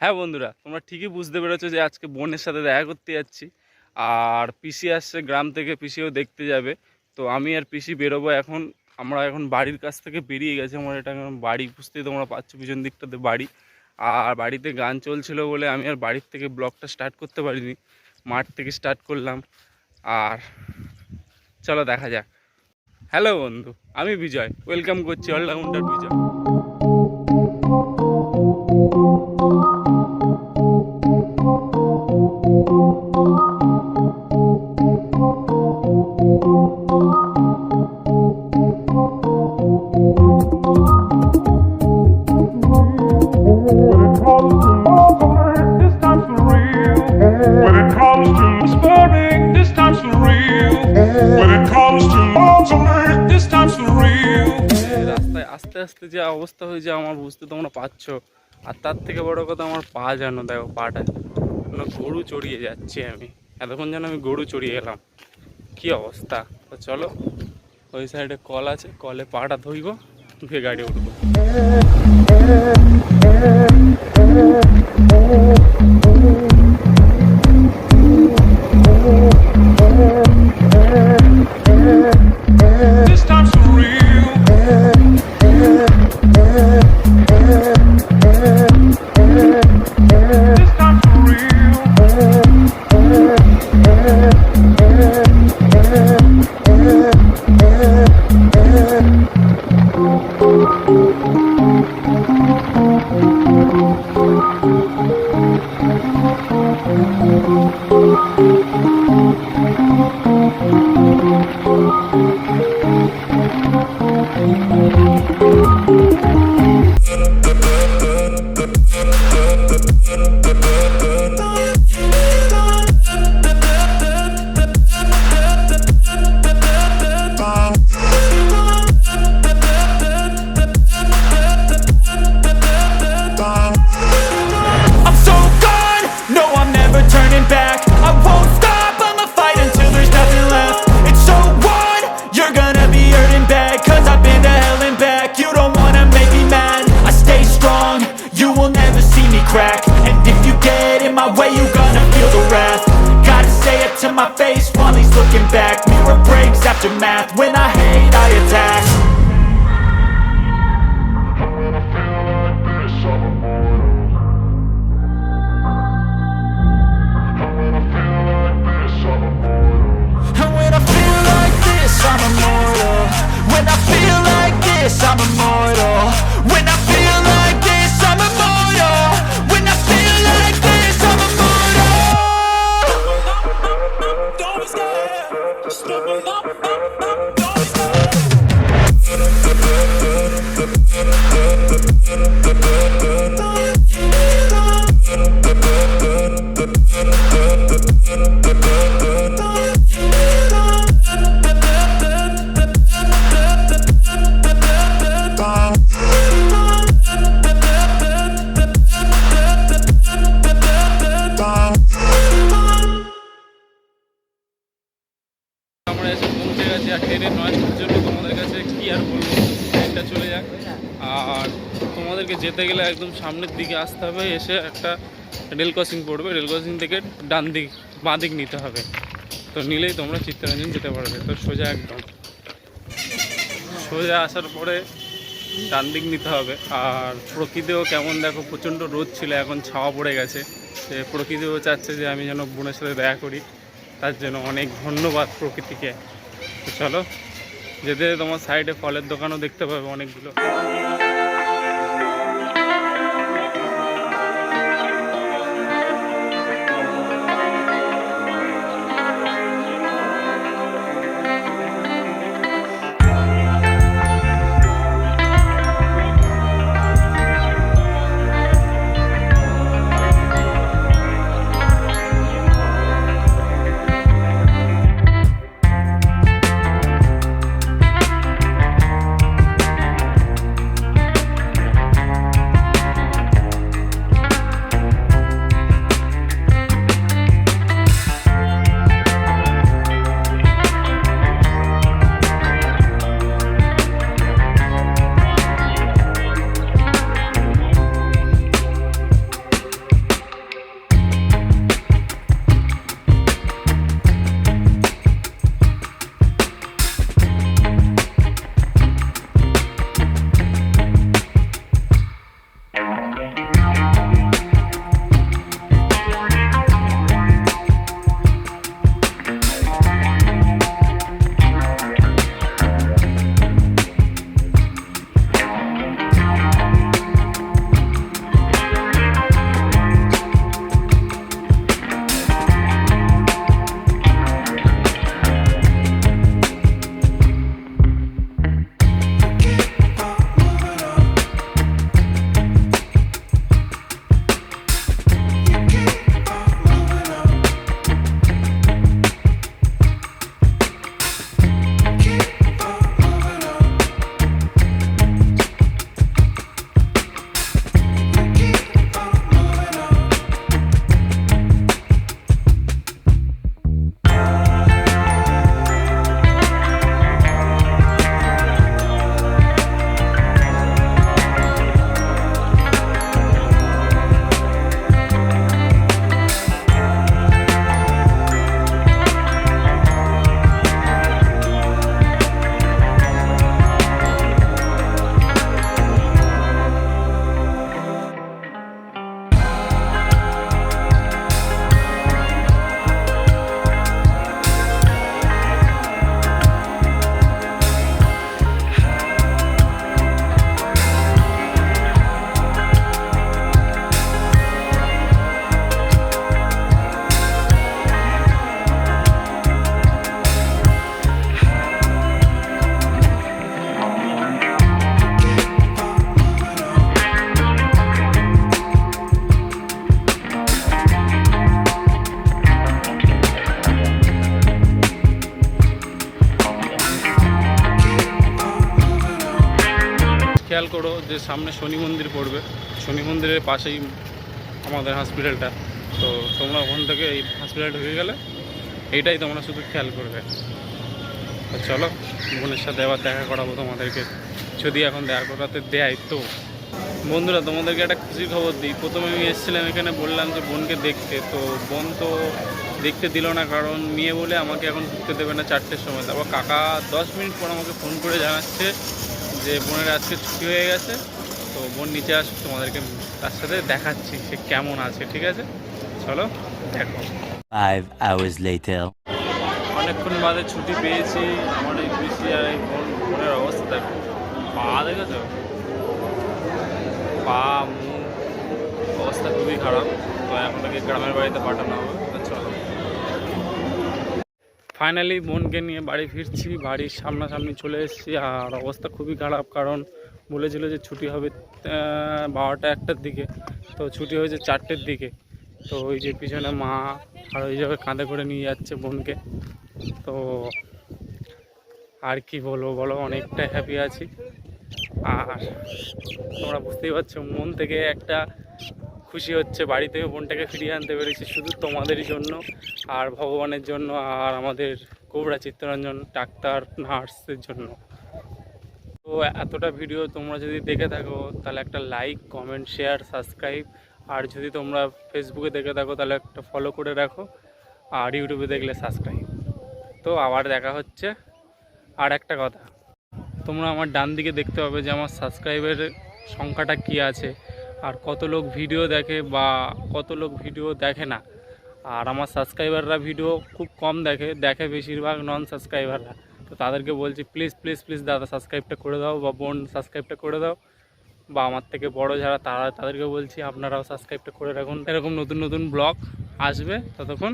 হ্যাঁ বন্ধুরা, তোমরা ঠিকই বুঝতে পেরেছ যে আজকে বোনের সাথে দেখা করতে যাচ্ছি। আর পিসি আসছে, গ্রাম থেকে পিসিও দেখতে যাবে। তো আমি আর পিসি বেরোবো এখন। আমরা এখন বাড়ির কাছ থেকে বেরিয়ে গেছি। আমার এটা এখন বাড়ি বুঝতেই তোমরা পাচ্ছ পিছন দিকটাতে বাড়ি। আর বাড়িতে গান চলছিল বলে আমি আর বাড়ির থেকে ব্লগটা স্টার্ট করতে পারিনি। মাঠ থেকে স্টার্ট করলাম। আর চলো দেখা যাক। হ্যালো বন্ধু, আমি বিজয়। ওয়েলকাম করছি অলরাউন্ডার বিজয়। আস্তে আস্তে যে অবস্থা হয়েছে, আমার বুঝতে তোমরা পারছ। আর তার থেকে বড় কথা আমার পা যেন, দেখো, পাটা যেন গরু চড়িয়ে যাচ্ছি আমি। এতক্ষণ যেন আমি গরু চড়িয়ে গেলাম। কি অবস্থা? তো চলো, ওই সাইডে কল আছে, কলে পাটা ধুইব, ধুয়ে গাড়ি উঠবো। Música bad Cause I've been to hell and back. You don't wanna make me mad. I stay strong, you will never see me crack. And if you get in my way, you gonna feel the wrath. Gotta say it to my face while he's looking back. Mirror breaks after math, when I hate I attack আমরা এসে পৌঁছে গেছি আর ট্রেনের নয়েজের জন্য তোমাদের কাছে কি আর বলব? ট্রেনটা চলে যাক। আর তোমাদেরকে যেতে গেলে একদম সামনের দিকে আসতে হবে, এসে একটা রেল ক্রসিং পড়বে। রেল ক্রসিং থেকে ডান দিক, বাঁ দিক নিতে হবে। তো নিলেই তোমরা চিত্তরঞ্জন যেতে পারবে। তো সোজা একদম। সোজা আসার পরে ডান দিক নিতে হবে। আর প্রকৃতিও কেমন দেখো, প্রচণ্ড রোদ ছিল, এখন ছাওয়া পড়ে গেছে। সে প্রকৃতিও চাচ্ছে যে আমি যেন বোনের সাথে দেখা করি। তার জন্য অনেক ধন্যবাদ প্রকৃতিকে। চলো যেতে তোমার সাইডে ফলের দোকানও দেখতে পাবে অনেকগুলো। করো যে সামনে শনি মন্দির পড়বে। শনি মন্দিরের পাশেই আমাদের হসপিটালটা তো তোমরা ওখান থেকে এই হসপিটাল ঢুকে গেলে এইটাই তোমরা শুধু খেয়াল করবে। চলো বোনের সাথে আবার দেখা করাবো তোমাদেরকে। যদি এখন দেখা করাতে দেয় তো। বন্ধুরা, তোমাদেরকে একটা খুশির খবর দিই। প্রথমে আমি এসেছিলাম এখানে, বললাম যে বোনকে দেখতে। তো বোন তো দেখতে দিল না, কারণ মেয়ে বলে আমাকে এখন ঢুকতে দেবে না চারটের সময়। তারপর কাকা দশ মিনিট পর আমাকে ফোন করে জানাচ্ছে যে বোনের আজকে ছুটি হয়ে গেছে তো বোন নিচে আস তোমাদেরকে তার সাথে দেখাচ্ছি সে কেমন আছে ঠিক আছে? চলো দেখো। Five hours later. অনেকক্ষণ বাদে ছুটি পেয়েছি আমার এই পিসি আর এই বোন বোনের অবস্থা দেখো। পা দেখেছ? পা মুখ অবস্থা খুবই খারাপ। তো এখন থেকে গ্রামের বাড়িতে পাঠানো হবে। ফাইনালি বোনকে নিয়ে বাড়ি ফিরছি, বাড়ির সামনাসামনি চলে এসেছি, আর অবস্থা খুবই খারাপ কারণ বলেছিল যে ছুটি হবে বারোটা একটার দিকে, তো ছুটি হয়েছে চারটের দিকে, তো ওই যে পিছনে মা আর ওই জায়গায় কাঁধে করে নিয়ে যাচ্ছে বোনকে, তো আর কি বলব বলো, অনেকটাই হ্যাপি আছি, আর তোমরা বুঝতেই পারছ, মন থেকে একটা খুশি হচ্ছে বাড়ি থেকে বোনটাকে ফিরিয়ে আনতে পেরেছি শুধু তোমাদেরই জন্য আর ভগবানের জন্য আর আমাদের কোবরা চিত্তরঞ্জন ডাক্তার, নার্সের জন্য। তো এতটা ভিডিও তোমরা যদি দেখে থাকো, তাহলে একটা লাইক কমেন্ট শেয়ার সাবস্ক্রাইব আর যদি তোমরা ফেসবুকে দেখে থাকো, তাহলে একটা ফলো করে রাখো। আর ইউটিউবে দেখলে সাবস্ক্রাইব তো আবার দেখা হচ্ছে। আর একটা কথা, তোমরা আমার ডান দিকে দেখতে পাবে যে আমার সাবস্ক্রাইবের সংখ্যাটা কী আছে। আর কত লোক ভিডিও দেখে বা কত লোক ভিডিও দেখে না। আর আমার সাবস্ক্রাইবাররা ভিডিও খুব কম দেখে দেখে বেশিরভাগ নন সাবস্ক্রাইবাররা তো তাদেরকে বলছি, প্লিজ প্লিজ প্লিজ দাদা সাবস্ক্রাইবটা করে দাও বা বোন সাবস্ক্রাইবটা করে দাও। বা আমার থেকে বড় যারা, তারা তাদেরকে বলছি, আপনারাও সাবস্ক্রাইবটা করে রাখুন। এরকম নতুন নতুন ব্লগ আসবে ততক্ষণ